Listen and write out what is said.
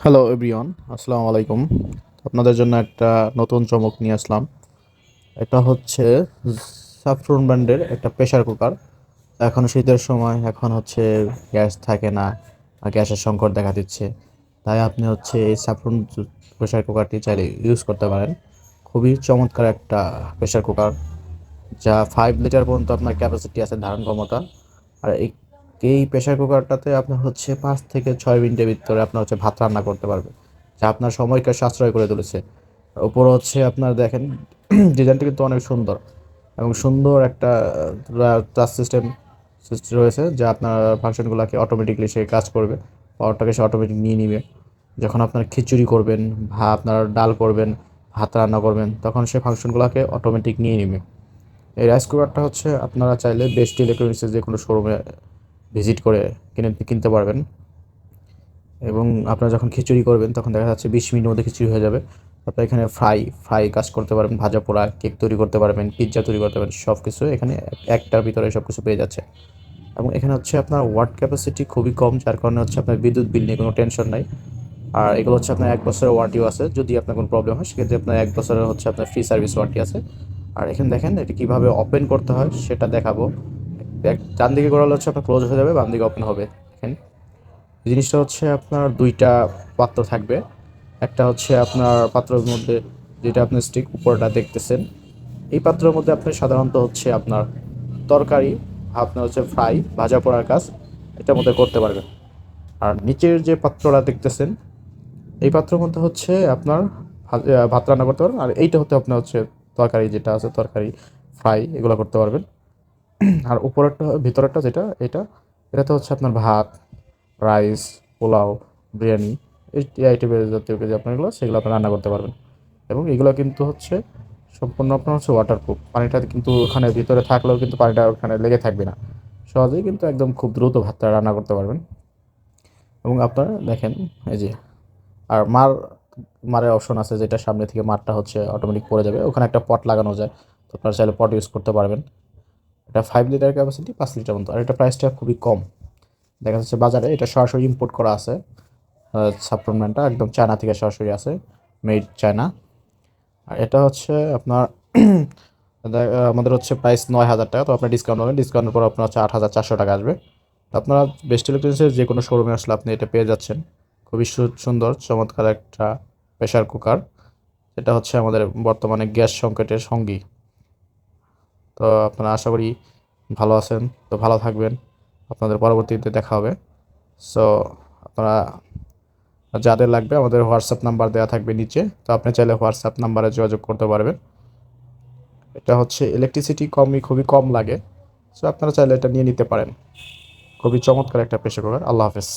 Hello everyone আসসালামু আলাইকুম আপনাদের জন্য একটা নতুন চমক নিয়ে আসলাম। এটা হচ্ছে সাফরন ব্র্যান্ডের একটা প্রেশার কুকার এখন শীতের সময়, এখন হচ্ছে গ্যাস থাকে না গ্যাসের সংকট দেখা দিচ্ছে। তাই আপনি হচ্ছে এই সাফরন প্রেশার কুকারটি চাইলে ইউজ করতে পারেন। খুবই চমৎকার একটা প্রেশার কুকার যা ফাইভ লিটার পর্যন্ত আপনার ক্যাপাসিটি আছে ধারণ ক্ষমতা। আর এই এই প্রেশার কুকারটাতে আপনার হচ্ছে পাঁচ থেকে ছয় মিনিটের ভিতরে আপনার হচ্ছে ভাত রান্না করতে পারবে। যা আপনার সময়কে সাশ্রয় করে তুলেছে। ওপর হচ্ছে আপনার দেখেন, ডিজাইনটা কিন্তু অনেক সুন্দর এবং সুন্দর একটা টাচ সিস্টেম সিস্টেম রয়েছে যা আপনার ফাংশনগুলোকে অটোমেটিকলি সে কাজ করবে। পাওয়ারটাকে সে অটোমেটিক নিয়ে নিবে। যখন আপনার খিচুড়ি করবেন ভা আপনার ডাল করবেন, ভাত রান্না করবেন, তখন সে ফাংশনগুলোকে অটোমেটিক নিয়ে নেবে। এই রাইস কুকারটা হচ্ছে আপনারা চাইলে বেস্ট ইলেকট্রনিক্সের যে কোনো শোরুমে ভিজিট করে কিনে, কিনতে পারবেন। এবং আপনারা যখন খিচুড়ি করবেন, তখন দেখা যাচ্ছে বিশ মিনিটের মধ্যে খিচুড়ি হয়ে যাবে। তারপর এখানে ফ্রাই ফ্রাই কাজ করতে পারবেন, ভাজা পোড়া, কেক তৈরি করতে পারবেন, পিৎজা তৈরি করতে পারবেন সব কিছু এখানে একটার ভিতরে সব কিছু পেয়ে যাচ্ছে। এবং এখানে হচ্ছে আপনার ওয়াট ক্যাপাসিটি খুবই কম, যার কারণে হচ্ছে আপনার বিদ্যুৎ বিল নিয়ে কোনো টেনশন নাই। আর এগুলো হচ্ছে আপনার এক বছরের ওয়ারেন্টিও আছে, যদি আপনার কোনো প্রবলেম হয়, সেক্ষেত্রে আপনার এক বছরের হচ্ছে আপনার ফ্রি সার্ভিস ওয়ারেন্টি আছে। আর এখানে দেখেন, এটা কীভাবে ওপেন করতে হয়, সেটা দেখাবো। ডান দিকে করালে হচ্ছে আপনার ক্লোজ হয়ে যাবে, বাম দিকে ওপেন হবে। দেখেন, জিনিসটা হচ্ছে আপনার দুইটা পাত্র থাকবে। একটা হচ্ছে আপনার পাত্রের মধ্যে যেটা আপনি স্টিক উপরটা দেখতেছেন। এই পাত্রের মধ্যে আপনি সাধারণত হচ্ছে আপনার তরকারি, আপনার হচ্ছে ফ্রাই ভাজা পোড়ার কাজ, এটার মধ্যে করতে পারবেন। আর নিচের যে পাত্রটা দেখতেছেন, এই পাত্রের মধ্যে হচ্ছে আপনার ভাত রান্না করতে পারবেন। আর এইটা হতে আপনার হচ্ছে তরকারি যেটা আছে, তরকারি ফ্রাই এগুলো করতে পারবেন। আর উপরেরটা, ভিতরেরটা যেটা, এটা, এটাতে হচ্ছে আপনার ভাত রাইস পোলাও, বিরিয়ানি, এই আইটেমের জাতীয় যে আপনারগুলো সেগুলো আপনি রান্না করতে পারবেন। এবং এগুলো কিন্তু হচ্ছে সম্পূর্ণ আপনার হচ্ছে ওয়াটারপ্রুফ পানিটা কিন্তু ওখানে ভিতরে থাকলেও কিন্তু পানিটা ওখানে লেগে থাকবে না। সহজেই কিন্তু একদম খুব দ্রুত ভাতটা রান্না করতে পারবেন। এবং আপনারা দেখেন, এই যে, আর মার, মারের অপশন আছে যেটা সামনে থেকে মারটা হচ্ছে অটোমেটিক পড়ে যাবে। ওখানে একটা পট লাগানো যায়। তো আপনারা চাইলে পট ইউজ করতে পারবেন। এটা ফাইভ লিটার ক্যাপাসিটি পাঁচ লিটার মতো। আর এটা প্রাইসটা খুবই কম। দেখা যাচ্ছে বাজারে এটা সরাসরি ইম্পোর্ট করা আছে। সাপ্লিমেন্টটা একদম চায়না থেকে সরাসরি আছে মেড চায়না আর এটা হচ্ছে আপনার আমাদের হচ্ছে প্রাইস নয় হাজার টাকা, তো আপনার ডিসকাউন্ট পাবেন ডিসকাউন্টের পর আপনার হচ্ছে আট হাজার চারশো টাকা আসবে। আপনারা বেস্ট ইলেকট্রনিক্সের যে কোনো শোরুমে আসলে আপনি এটা পেয়ে যাচ্ছেন। খুবই সুন্দর, চমৎকার একটা প্রেশার কুকার এটা হচ্ছে আমাদের বর্তমানে গ্যাস সংকটের সঙ্গী। তো আপনারা আশা করি ভালো আছেন, তো ভালো থাকবেন। আপনাদের পরবর্তীতে দেখা হবে। সো আপনারা যাদের লাগবে আমাদের হোয়াটসঅ্যাপ নাম্বার দেওয়া থাকবে নিচে। তো আপনি চাইলে হোয়াটসঅ্যাপ নাম্বারে যোগাযোগ করতে পারবেন। এটা হচ্ছে ইলেকট্রিসিটি কমই খুবই কম লাগে। সো আপনারা চাইলে এটা নিয়ে নিতে পারেন। খুবই চমৎকার একটা কুকার আল্লাহ হাফেজ।